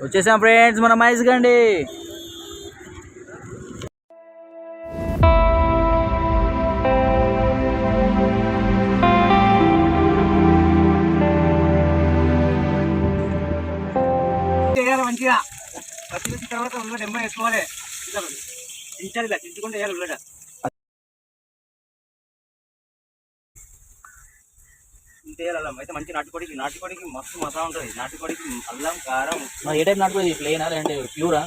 వచ్చేసాం ఫ్రెండ్స్ మన మైజ్గండి చేయాలి మంచిగా. పచ్చి తర్వాత ఉల్లగడ్డ ఎంబ వేసుకోవాలి ఇట్లా చించాలి ఇలా చించుకుంటే వేయాలి ఉల్లగడ్డ అల్లం అయితే మంచి నాటుకోడికి నాటుకోడికి మస్తు మసా ఉంటుంది. నాటుకోడికి అల్లం కారం ఏ టైప్ నాటుకోది ప్లేన్ అంటే ప్యూరా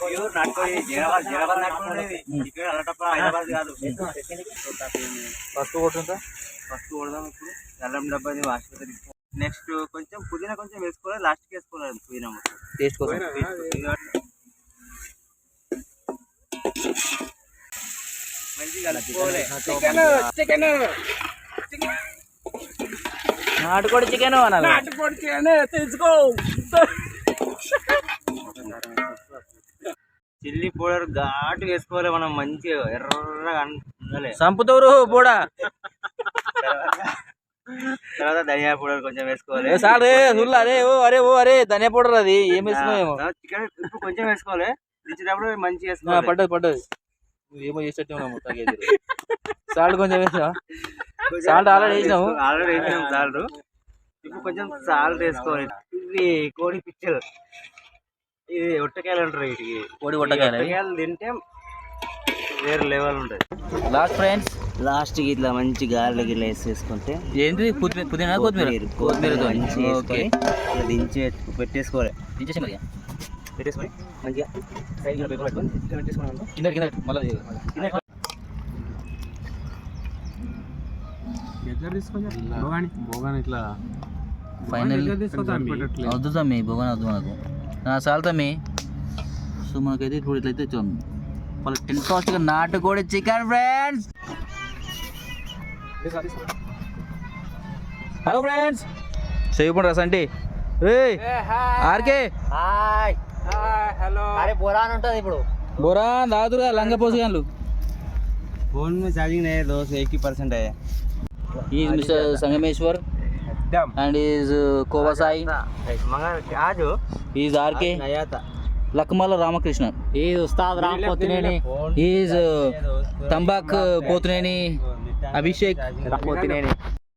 ప్యూర్ నాటుకోడి జీరాబాద్ జీరాబాద్ నాటుకోడి ఇక్కడ అల్లటప్ప హైదరాబాద్ కాదు. ఫస్ట్ ఫస్ట్ కొడదాం ఇప్పుడు. అల్లం ఆసుపత్రి నెక్స్ట్ కొంచెం పుదీనా కొంచెం వేసుకోవాలి. లాస్ట్కి వేసుకోవాలి పుదీనా మొత్తం. టేస్ట్ కోసం. మంచిగా కలుపుకోవాలి. చికెన్. నాటుకోడి చికెన్ నాటుకోడి చికెన్ తెచ్చుకో చిల్లీ పౌడర్ ఘాటు వేసుకోవాలి మనం మంచిగా ఎర్రగా ఉండాలి. సంపుతూరు బోడా తర్వాత ధనియా పౌడర్ కొంచెం వేసుకోవాలి. సార్ అరే ఓ అరే ఓ అరే ధనియా పౌడర్ అది ఏం వేస్తున్నావేమో చికెన్ ఉప్పు కొంచెం వేసుకోవాలి. దించేటప్పుడు మంచిగా ఆ, వేసుకోవాలి. పడ్డది పడ్డది. నువ్వు ఏమో చేసేట్టు ఉన్నావు మొత్తం సాల్ట్ కొంచెం వేసినా salt already వేసినాము. ఆల్రెడీ వేసినాం సాల్ట్ ఇప్పుడు కొంచెం సాల్ట్ వేసుకోవాలి ఇవి కోడి పిచ్చలు. ఇది ఒట్టకాయలు అంటారు వీటికి. కోడి ఒట్టకాయలు తింటే వేరే లెవెల్ ఉంటుంది. లాస్ట్ ఫ్రెండ్స్ లాస్ట్కి ఇట్లా మంచి గారెలు గిట్ల వేసేసుకుంటే ఏంటి పుదీనా పుదీనా కొత్తిమీర కొత్తిమీరతో మంచి ఓకే. దించి పెట్టేసుకోవాలి. దించేసి మరి పెట్టేసుకొని మంచిగా సైడ్ పెట్టేసుకున్నాం అనుకో. కింద కింద మళ్ళీ ఫైనల్ వద్దు తమ్మి భగవాన్ వద్దు మనకు నా చాలు తమ్మి సో మనకైతే ఇప్పుడు ఇట్లయితే చూడండి వాళ్ళ టెన్ కాస్ట్గా నాటుకోడి చికెన్ ఫ్రెండ్స్ హలో ఫ్రెండ్స్ చేయకుండా రసంటి ఏయ్ ఆర్కే హాయ్ హలో అరే బోరాన్ ఉంటది ఇప్పుడు బోరా దాదురుగా లంగ పోసుగాన్లు फोन में चार्जिंग नहीं है दो से एक ही परसेंट है ఈ మిస్టర్ సంగమేశ్వర్ అండ్ ఈజ్ కోవసాయి కాదు ఈజ్ ఆర్కే లక్మల రామకృష్ణ ఈ ఉస్తాద్ రామ్ పోతునేని ఈజ్ తంబాక్ పోతునేని అభిషేక్ పోతునేని